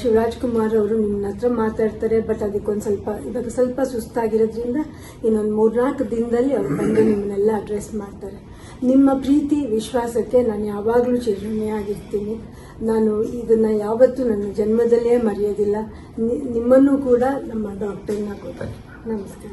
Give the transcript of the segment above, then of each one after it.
ಶಿವರಾಜ್ ಕುಮಾರ್ ಅವರು ನಿನ್ನ ಹತ್ರ ಮಾತಾಡ್ತಾರೆ ಬಟ್ ಅದಕ್ಕೊಂದು ಸ್ವಲ್ಪ, ಇವಾಗ ಸ್ವಲ್ಪ ಸುಸ್ತಾಗಿರೋದ್ರಿಂದ ಇನ್ನೊಂದು ಮೂರ್ನಾಲ್ಕು ದಿನದಲ್ಲಿ ಅವ್ರು ಬಂದು ನಿಮ್ಮನ್ನೆಲ್ಲ ಅಡ್ರೆಸ್ ಮಾಡ್ತಾರೆ. ನಿಮ್ಮ ಪ್ರೀತಿ, ವಿಶ್ವಾಸಕ್ಕೆ ನಾನು ಯಾವಾಗಲೂ ಚಿರಋಣಿಯಾಗಿರ್ತೀನಿ ನಾನು ಇದನ್ನು ಯಾವತ್ತೂ ನನ್ನ ಜನ್ಮದಲ್ಲೇ ಮರೆಯೋದಿಲ್ಲ. ನಿಮ್ಮನ್ನೂ ಕೂಡ ನಮ್ಮ ಡಾಕ್ಟರ್ನ ಕೊಡ್ತಾರೆ. ನಮಸ್ಕಾರ.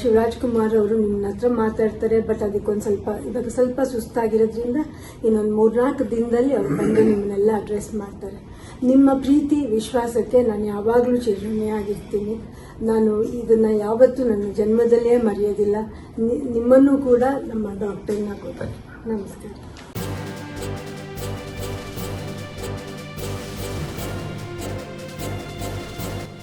ಶಿವರಾಜ್ ಕುಮಾರ್ ಅವರು ನಿನ್ನ ಹತ್ರ ಮಾತಾಡ್ತಾರೆ ಬಟ್ ಅದಕ್ಕೊಂದು ಸ್ವಲ್ಪ, ಇವಾಗ ಸ್ವಲ್ಪ ಸುಸ್ತಾಗಿರೋದ್ರಿಂದ ಇನ್ನೊಂದು ಮೂರ್ನಾಲ್ಕು ದಿನದಲ್ಲಿ ಅವ್ರು ಬಂದು ನಿಮ್ಮನ್ನೆಲ್ಲ ಅಡ್ರೆಸ್ ಮಾಡ್ತಾರೆ. ನಿಮ್ಮ ಪ್ರೀತಿ, ವಿಶ್ವಾಸಕ್ಕೆ ನಾನು ಯಾವಾಗಲೂ ಚಿರಋಣಿಯಾಗಿರ್ತೀನಿ. ನಾನು ಇದನ್ನು ಯಾವತ್ತೂ ನನ್ನ ಜನ್ಮದಲ್ಲೇ ಮರೆಯೋದಿಲ್ಲ. ನಿಮ್ಮನ್ನು ಕೂಡ ನಮ್ಮ ಡಾಕ್ಟರ್ನ ಕೊಡ್ತಾರೆ ನಮಸ್ಕಾರ.